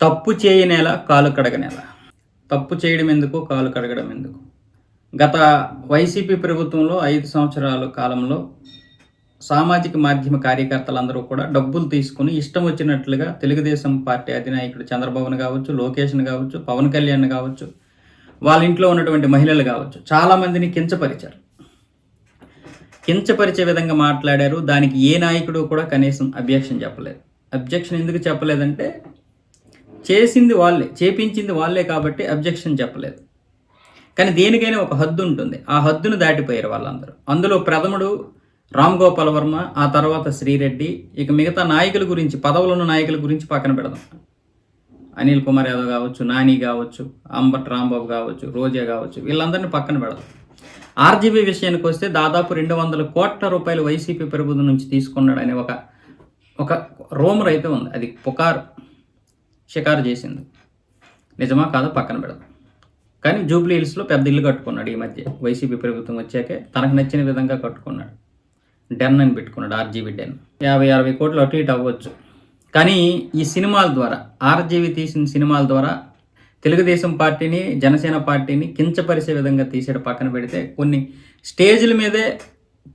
తప్పు చేయనేలా కాలు కడగనేలా తప్పు చేయడం ఎందుకు? కాలు కడగడం ఎందుకు? గత వైసీపీ ప్రభుత్వంలో ఐదు సంవత్సరాల కాలంలో సామాజిక మాధ్యమ కార్యకర్తలందరూ కూడా డబ్బులు తీసుకుని ఇష్టం వచ్చినట్లుగా తెలుగుదేశం పార్టీ అధినాయకుడు చంద్రబాబును కావచ్చు లోకేష్ని కావచ్చు పవన్ కళ్యాణ్ కావచ్చు వాళ్ళ ఇంట్లో ఉన్నటువంటి మహిళలు కావచ్చు చాలామందిని కించపరిచారు. కించపరిచే విధంగా మాట్లాడారు. దానికి ఏ నాయకుడు కూడా కనీసం అబ్జెక్షన్ చెప్పలేదు. అబ్జెక్షన్ ఎందుకు చెప్పలేదంటే చేసింది వాళ్ళే చేపించింది వాళ్ళే కాబట్టి అబ్జెక్షన్ చెప్పలేదు. కానీ దేనికైనా ఒక హద్దు ఉంటుంది. ఆ హద్దును దాటిపోయారు వాళ్ళందరూ. అందులో ప్రథముడు రామ్ గోపాల్ వర్మ ఆ తర్వాత శ్రీరెడ్డి ఇక మిగతా నాయకుల గురించి పదవులు ఉన్న నాయకుల గురించి పక్కన పెడదాం. అనిల్ కుమార్ యాదవ్ కావచ్చు నాని కావచ్చు అంబట్ రాంబాబు కావచ్చు రోజా కావచ్చు వీళ్ళందరినీ పక్కన పెడదాం. ఆర్జీబీ విషయానికి వస్తే దాదాపు రెండు వందల కోట్ల రూపాయలు వైసీపీ ప్రభుత్వం నుంచి తీసుకున్నాడు అనే ఒక ఒక రూమర్ అయితే ఉంది. అది పుకారు. షికారు చేసింది. నిజమా కాదో పక్కన పెడదాం. కానీ జూబ్లీ హిల్స్లో పెద్ద ఇల్లు కట్టుకున్నాడు ఈ మధ్య. వైసీపీ ప్రభుత్వం వచ్చాకే తనకు నచ్చిన విధంగా కట్టుకున్నాడు. డెన్ అని పెట్టుకున్నాడు ఆర్జీబీ డెన్. యాభై అరవై కోట్లు అటు ఇటు అవ్వచ్చు. కానీ ఈ సినిమాల ద్వారా ఆర్జీవి తీసిన సినిమాల ద్వారా తెలుగుదేశం పార్టీని జనసేన పార్టీని కించపరిచే విధంగా తీసాడు పక్కన పెడితే కొన్ని స్టేజ్ల మీదే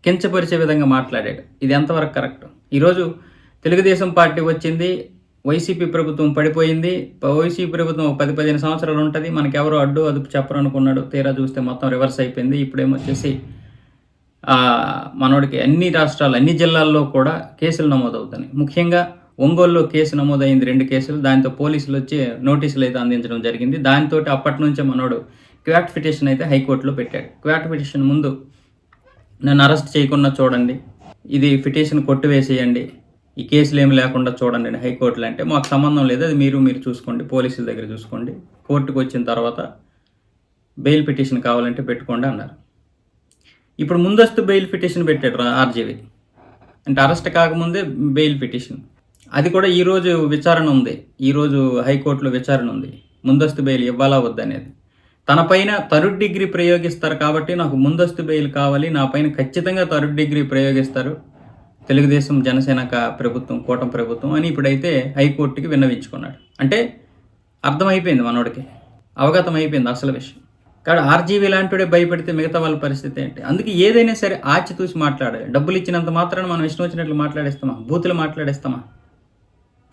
కించపరిచే విధంగా మాట్లాడాడు. ఇది ఎంతవరకు కరెక్ట్? ఈరోజు తెలుగుదేశం పార్టీ వచ్చింది వైసీపీ ప్రభుత్వం పడిపోయింది. వైసీపీ ప్రభుత్వం పది పదిహేను సంవత్సరాలు ఉంటుంది. మనకెవరో అడ్డు అదుపు చెప్పరు అనుకున్నాడు తీరా చూస్తే మొత్తం రివర్స్ అయిపోయింది. ఇప్పుడేమొచ్చేసి మనోడికి అన్ని రాష్ట్రాలు అన్ని జిల్లాల్లో కూడా కేసులు నమోదవుతున్నాయి. ముఖ్యంగా ఒంగోలులో కేసు నమోదైంది రెండు కేసులు. దాంతో పోలీసులు వచ్చి నోటీసులు అయితే అందించడం జరిగింది. దాంతో అప్పటి నుంచే మనోడు క్వాట్ పిటిషన్ అయితే హైకోర్టులో పెట్టాడు. క్వాట్ పిటిషన్ ముందు నన్ను అరెస్ట్ చేయకుండా చూడండి. ఇది పిటిషన్ కొట్టివేసేయండి. ఈ కేసులు ఏమి లేకుండా చూడండి అని హైకోర్టులో అంటే మాకు సంబంధం లేదు. అది మీరు మీరు చూసుకోండి. పోలీసుల దగ్గర చూసుకోండి. కోర్టుకు వచ్చిన తర్వాత బెయిల్ పిటిషన్ కావాలంటే పెట్టుకోండి అన్నారు. ఇప్పుడు ముందస్తు బెయిల్ పిటిషన్ పెట్టాడు రా- ఆర్జీవి. అంటే అరెస్ట్ కాకముందే బెయిల్ పిటిషన్. అది కూడా ఈరోజు విచారణ ఉంది. ఈరోజు హైకోర్టులో విచారణ ఉంది. ముందస్తు బెయిల్ ఇవ్వాలా వద్దనేది తన పైన థర్డ్ డిగ్రీ ప్రయోగిస్తారు కాబట్టి నాకు ముందస్తు బెయిల్ కావాలి. నా పైన ఖచ్చితంగా థర్డ్ డిగ్రీ ప్రయోగిస్తారు. తెలుగుదేశం జనసేన ప్రభుత్వం కూటమి ప్రభుత్వం అని ఇప్పుడైతే హైకోర్టుకి విన్నవించుకున్నాడు. అంటే అర్థమైపోయింది మనోడికి. అవగతం అయిపోయింది అసలు విషయం. కాబట్టి ఆర్జీవీ లాంటివాడే భయపడితే మిగతా వాళ్ళ పరిస్థితి ఏంటి? అందుకే ఏదైనా సరే ఆచితూచి మాట్లాడాలి. డబ్బులు ఇచ్చినంత మాత్రాన మనం ఇష్టం వచ్చినట్లు మాట్లాడేస్తామా? బూతులు మాట్లాడేస్తామా?